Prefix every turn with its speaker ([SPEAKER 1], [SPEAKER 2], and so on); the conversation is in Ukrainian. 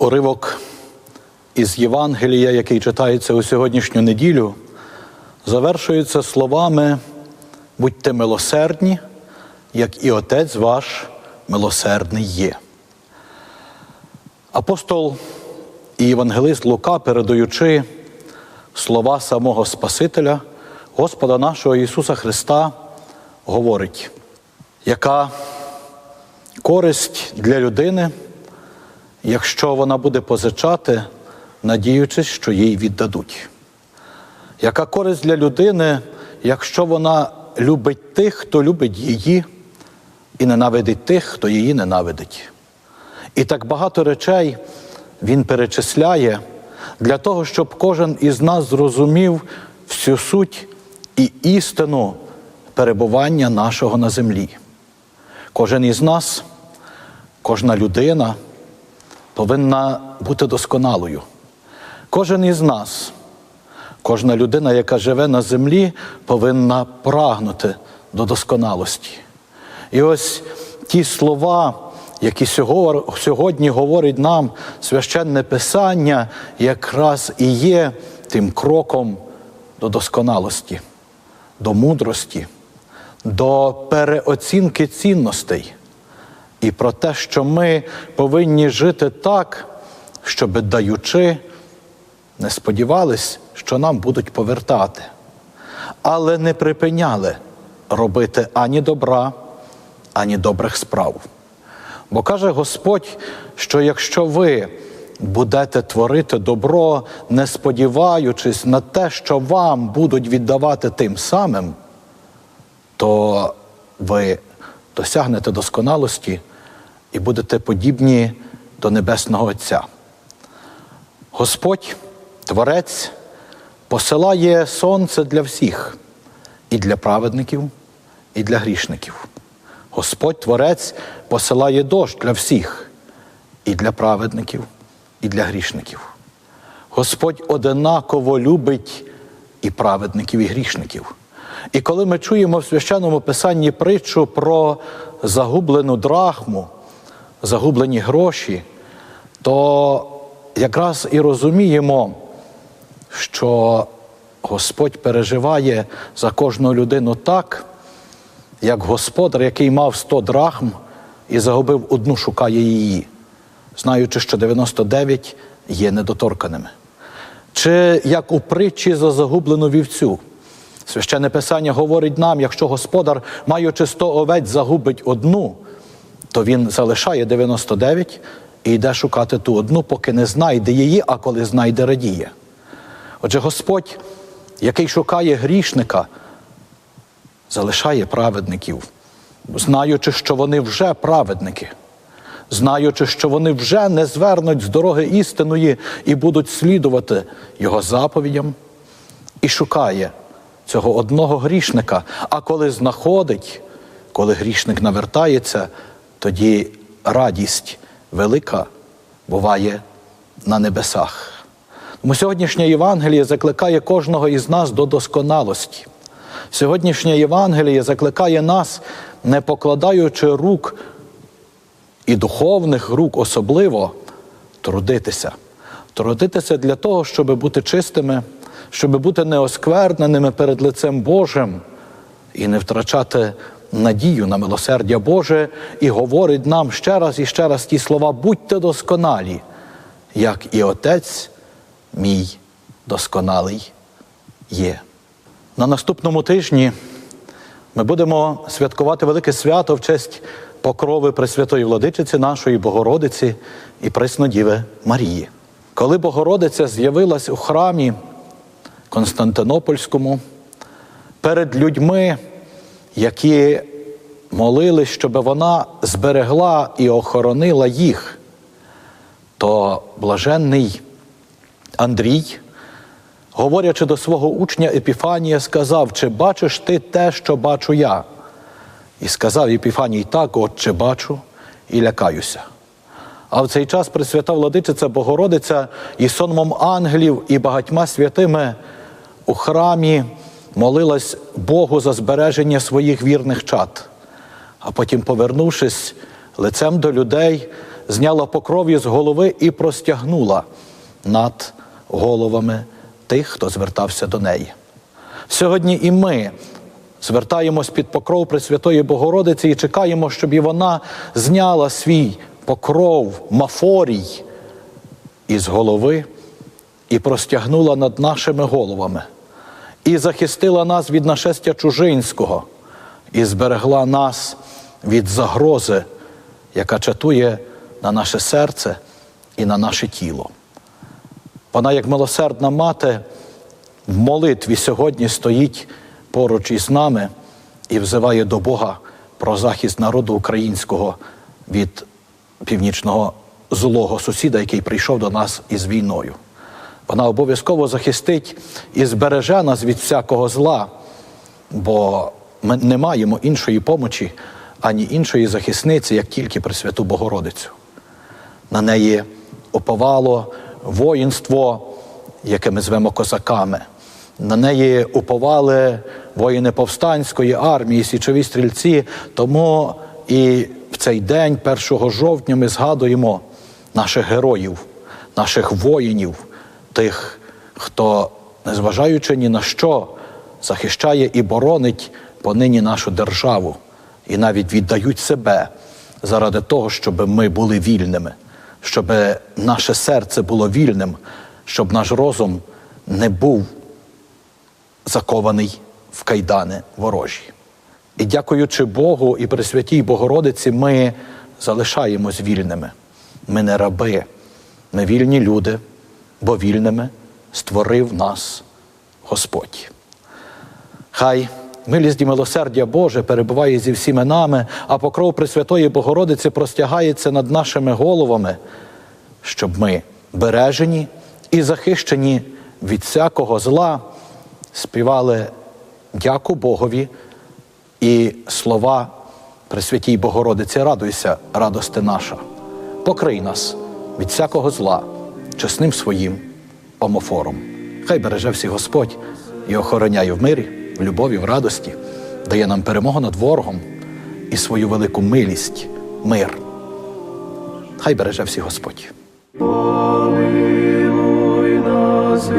[SPEAKER 1] Уривок із Євангелія, який читається у сьогоднішню неділю, завершується словами будьте милосердні, як і Отець ваш милосердний є. Апостол і євангелист Лука, передаючи слова самого Спасителя, Господа нашого Ісуса Христа, говорить, яка користь для людини, якщо вона буде позичати, надіючись, що їй віддадуть. Яка користь для людини, якщо вона любить тих, хто любить її, і ненавидить тих, хто її ненавидить. І так багато речей він перечисляє для того, щоб кожен із нас зрозумів всю суть і істину перебування нашого на землі. Кожен із нас, кожна людина повинна бути досконалою. Кожен із нас, кожна людина, яка живе на землі, повинна прагнути до досконалості. І ось ті слова, які сьогодні говорить нам священне Писання, якраз і є тим кроком до досконалості, до мудрості, до переоцінки цінностей і про те, що ми повинні жити так, щоб даючи, не сподівались, що нам будуть повертати, але не припиняли робити ані добра, ані добрих справ. Бо каже Господь, що якщо ви будете творити добро, не сподіваючись на те, що вам будуть віддавати тим самим, то ви досягнете досконалості і будете подібні до Небесного Отця. Господь, Творець, посилає сонце для всіх, і для праведників, і для грішників. Господь Творець посилає дощ для всіх, і для праведників, і для грішників. Господь одинаково любить і праведників, і грішників. І коли ми чуємо в священному писанні притчу про загублену драхму, загублені гроші, то якраз і розуміємо, що Господь переживає за кожну людину так, як господар, який мав 100 драхм і загубив одну, шукає її, знаючи, що 99 є недоторканими. Чи як у притчі за загублену вівцю. Священне Писання говорить нам, якщо господар, маючи 100 овець, загубить одну, то він залишає 99 і йде шукати ту одну, поки не знайде її, а коли знайде, радіє. Отже, Господь, який шукає грішника, залишає праведників, знаючи, що вони вже праведники, знаючи, що вони вже не звернуть з дороги істиної і будуть слідувати Його заповідям, і шукає цього одного грішника. А коли знаходить, коли грішник навертається, тоді радість велика буває на небесах. Тому сьогоднішнє Євангеліє закликає кожного із нас до досконалості. Сьогоднішнє Євангеліє закликає нас, не покладаючи рук і духовних рук особливо, трудитися. Трудитися для того, щоб бути чистими, щоб бути неоскверненими перед лицем Божим і не втрачати надію на милосердя Боже, і говорить нам ще раз і ще раз ті слова: будьте досконалі, як і Отець мій досконалий є. На наступному тижні ми будемо святкувати велике свято в честь покрови Пресвятої Владичиці нашої Богородиці і Преснодіви Марії. Коли Богородиця з'явилась у храмі Константинопольському перед людьми, які молились, щоб вона зберегла і охоронила їх, то блаженний Андрій, говорячи до свого учня Епіфанія, сказав: Чи бачиш ти те, що бачу я? І сказав Епіфаній так, отче бачу і лякаюся. А в цей час Пресвята Владичиця Богородиця і сонмом ангелів, і багатьма святими у храмі молилась Богу за збереження своїх вірних чад, а потім, повернувшись лицем до людей, зняла покров'я з голови і простягнула над головами тих, хто звертався до неї. Сьогодні і ми звертаємось під покров Пресвятої Богородиці і чекаємо, щоб і вона зняла свій покров, мафорій із голови і простягнула над нашими головами, і захистила нас від нашестя чужинського, і зберегла нас від загрози, яка чатує на наше серце і на наше тіло. Вона, як милосердна мати, в молитві сьогодні стоїть поруч із нами і взиває до Бога про захист народу українського від північного злого сусіда, який прийшов до нас із війною. Вона обов'язково захистить і збереже нас від всякого зла, бо ми не маємо іншої помочі, ані іншої захисниці, як тільки Пресвяту Богородицю. На неї уповало воїнство, яке ми звемо козаками. На неї уповали воїни повстанської армії, січові стрільці. Тому і в цей день, 1 жовтня, ми згадуємо наших героїв, наших воїнів, тих, хто, незважаючи ні на що, захищає і боронить понині нашу державу, і навіть віддають себе заради того, щоб ми були вільними, щоб наше серце було вільним, щоб наш розум не був закований в кайдани ворожі. І дякуючи Богу і Пресвятій Богородиці, ми залишаємось вільними. Ми не раби, ми вільні люди, бо вільними створив нас Господь. Хай милість і милосердя Боже перебуває зі всіми нами, а покров Пресвятої Богородиці простягається над нашими головами, щоб ми бережені і захищені від всякого зла, співали дяку Богові і слова Пресвятій Богородиці, радуйся, радости наша. Покрий нас від всякого зла, чесним своїм омофором. Хай береже всіх Господь і охороняє в мирі, в любові, в радості, дає нам перемогу над ворогом і свою велику милість, мир. Хай береже всі Господь.
[SPEAKER 2] Помилуй нас,